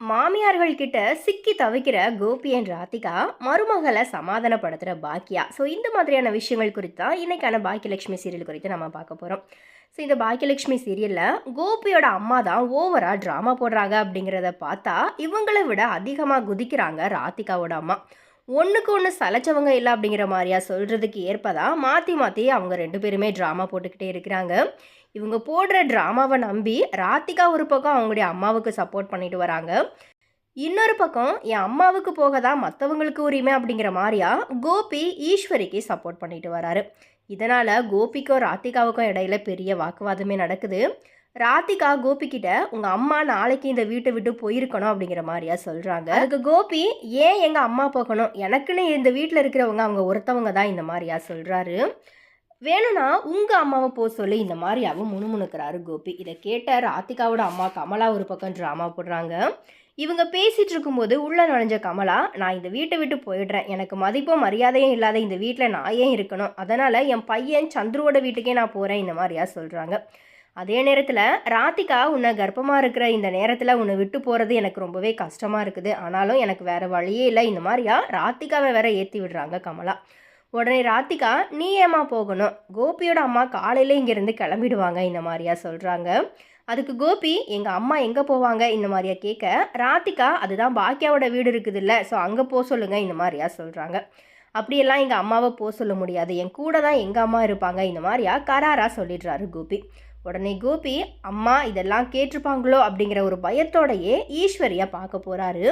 மாமியார்கள் கிட்ட சிக்கி தவிக்கிற கோபி அண்ட் ராதிகா மருமகளை சமாதானப்படுத்துகிற பாக்கியா. ஸோ இந்த மாதிரியான விஷயங்கள் குறித்து தான் இன்றைக்கான பாக்கியலட்சுமி சீரியல் குறித்து நம்ம பார்க்க போகிறோம் ஸோ இந்த பாக்கியலட்சுமி சீரியலில் கோபியோட அம்மா தான் ஓவராக ட்ராமா போடுறாங்க அப்படிங்கிறத பார்த்தா இவங்களை விட அதிகமாக குதிக்கிறாங்க ராதிகாவோட அம்மா. ஒன்றுக்கு ஒன்று சலைச்சவங்க இல்லை அப்படிங்கிற மாதிரியா சொல்கிறதுக்கு ஏற்பதான் மாற்றி மாற்றி அவங்க ரெண்டு பேருமே ட்ராமா போட்டுக்கிட்டே இருக்கிறாங்க. இவங்க போடுற ட்ராமாவை நம்பி ராத்திகா ஒரு பக்கம் அவங்களுடைய அம்மாவுக்கு சப்போர்ட் பண்ணிட்டு வராங்க. இன்னொரு பக்கம் என் அம்மாவுக்கு போக தான் மற்றவங்களுக்கு உரிமை அப்படிங்கிற மாதிரியா கோபி ஈஸ்வரிக்கு சப்போர்ட் பண்ணிட்டு வராரு. இதனால் கோபிக்கும் ராத்திகாவுக்கும் இடையில பெரிய வாக்குவாதமே நடக்குது. ராதிகா கோபி கிட்ட உங்க அம்மா நாளைக்கு இந்த வீட்டை விட்டு போயிருக்கணும் அப்படிங்கிற மாதிரியா சொல்றாங்க. அதுக்கு கோபி ஏன் எங்க அம்மா போகணும்? எனக்குன்னு இந்த வீட்டில் இருக்கிறவங்க அவங்க ஒருத்தவங்க தான் இந்த மாதிரியா? சொல்றாரு. வேணும்னா உங்க அம்மாவை போக சொல்லி இந்த மாதிரியாவும் முணுமுணுக்கிறாரு கோபி. இதை கேட்ட ராதிகாவோட அம்மா கமலா ஒரு பக்கம் ட்ராமா போடுறாங்க. இவங்க பேசிட்டு இருக்கும்போது உள்ளே நுழைஞ்ச கமலா நான் இந்த வீட்டை விட்டு போயிடுறேன். எனக்கு மதிப்பும் மரியாதையும் இல்லாத இந்த வீட்டில் நான் ஏன் இருக்கணும்? அதனால என் பையன் சந்துருவோட வீட்டுக்கே நான் போகிறேன் இந்த மாதிரியா சொல்கிறாங்க அதே நேரத்தில் ராதிகா உன்னை கர்ப்பமாக இருக்கிற இந்த நேரத்தில் உன்னை விட்டு போகிறது எனக்கு ரொம்பவே கஷ்டமாக இருக்குது. ஆனாலும் எனக்கு வேறு வழியே இல்லை. இந்த மாதிரியா ராதிகாவை வேற ஏற்றி விடுறாங்க கமலா. உடனே ராதிகா நீ ஏமா போகணும்? கோபியோட அம்மா காலையில் இங்கேருந்து கிளம்பிடுவாங்க. இந்த மாதிரியா சொல்கிறாங்க அதுக்கு கோபி எங்கள் அம்மா எங்கே போவாங்க? இந்த மாதிரியா கேட்க ராதிகா அதுதான் பாக்கியாவோட வீடு இருக்குது இல்லை ஸோ அங்கே போக சொல்லுங்கள் இந்த மாதிரியா சொல்கிறாங்க அப்படியெல்லாம் எங்கள் அம்மாவை போக சொல்ல முடியாது. என் கூட தான் எங்கள் அம்மா இருப்பாங்க. இந்த மாதிரியா கராராக சொல்லிடுறாரு கோபி. உடனே கோபி அம்மா இதெல்லாம் கேட்டிருப்பாங்களோ? அப்படிங்கிற ஒரு பயத்தோடையே ஈஸ்வரியை பார்க்க போகிறாரு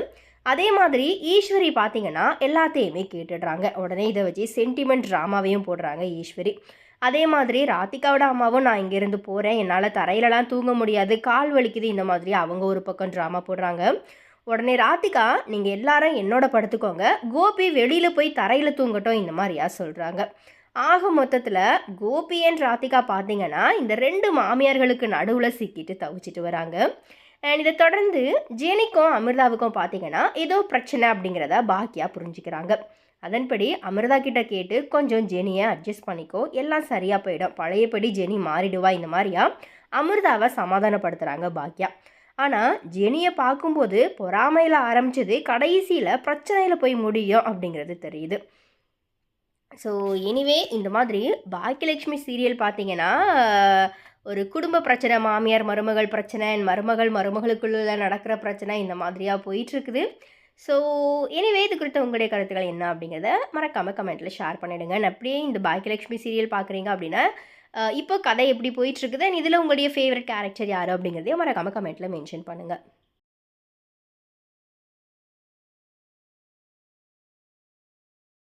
அதே மாதிரி ஈஸ்வரி பார்த்தீங்கன்னா எல்லாத்தையுமே கேட்டுடுறாங்க. உடனே இதை வச்சு சென்டிமெண்ட் ட்ராமாவையும் போடுறாங்க ஈஸ்வரி. அதே மாதிரி ராதிகாவோட அம்மாவும் நான் இங்கேருந்து போகிறேன் என்னால் தரையிலலாம் தூங்க முடியாது. கால் வலிக்குது. இந்த மாதிரி அவங்க ஒரு பக்கம் ட்ராமா போடுறாங்க. உடனே ராதிகா நீங்கள் எல்லாரும் என்னோட படுத்துக்கோங்க. கோபி வெளியில் போய் தரையில் தூங்கட்டும். இந்த மாதிரியா சொல்கிறாங்க ஆக மொத்தத்தில் கோபி அண்ட் ராதிகா பார்த்தீங்கன்னா இந்த ரெண்டு மாமியார்களுக்கு நடுவில் சிக்கிட்டு தவிச்சிட்டு வராங்க. அண்ட் இதை தொடர்ந்து ஜெனிக்கும் அமிர்தாவுக்கும் பார்த்தீங்கன்னா ஏதோ பிரச்சனை அப்படிங்கிறத பாக்கியா புரிஞ்சுக்கிறாங்க. அதன்படி அமிர்தா கிட்ட கேட்டு கொஞ்சம் ஜெனியை அட்ஜஸ்ட் பண்ணிக்கோ எல்லாம் சரியாக போயிடும். பழையபடி ஜெனி மாறிடுவா இந்த மாதிரியா? அமிர்தாவை சமாதானப்படுத்துகிறாங்க பாக்கியா. ஆனால் ஜெனியை பார்க்கும்போது பொறாமையில் ஆரம்பிச்சது கடைசியில் பிரச்சனையில் போய் முடியும் அப்படிங்கிறது தெரியுது. ஸோ எனிவே இந்த மாதிரி பாக்கியலட்சுமி சீரியல் பார்த்தீங்கன்னா ஒரு குடும்ப பிரச்சனை மாமியார் மருமகள் பிரச்சனை மருமகள் மருமகளுக்குள்ள நடக்கிற பிரச்சனை இந்த மாதிரியாக போயிட்டுருக்குது. ஸோ எனிவே இது குறித்த உங்களுடைய கருத்துக்கள் என்ன அப்படிங்கிறத மறக்காமல் கமெண்ட்டில் ஷேர் பண்ணிவிடுங்க அப்படியே இந்த பாக்கியலட்சுமி சீரியல் பார்க்குறீங்க அப்படின்னா இப்போ கதை எப்படி போயிட்டுருக்குது இதில் உங்களுடைய ஃபேவரட் கேரக்டர் யார் அப்படிங்கிறதையும் மறக்காமல் கமெண்ட்டில் மென்ஷன் பண்ணுங்கள்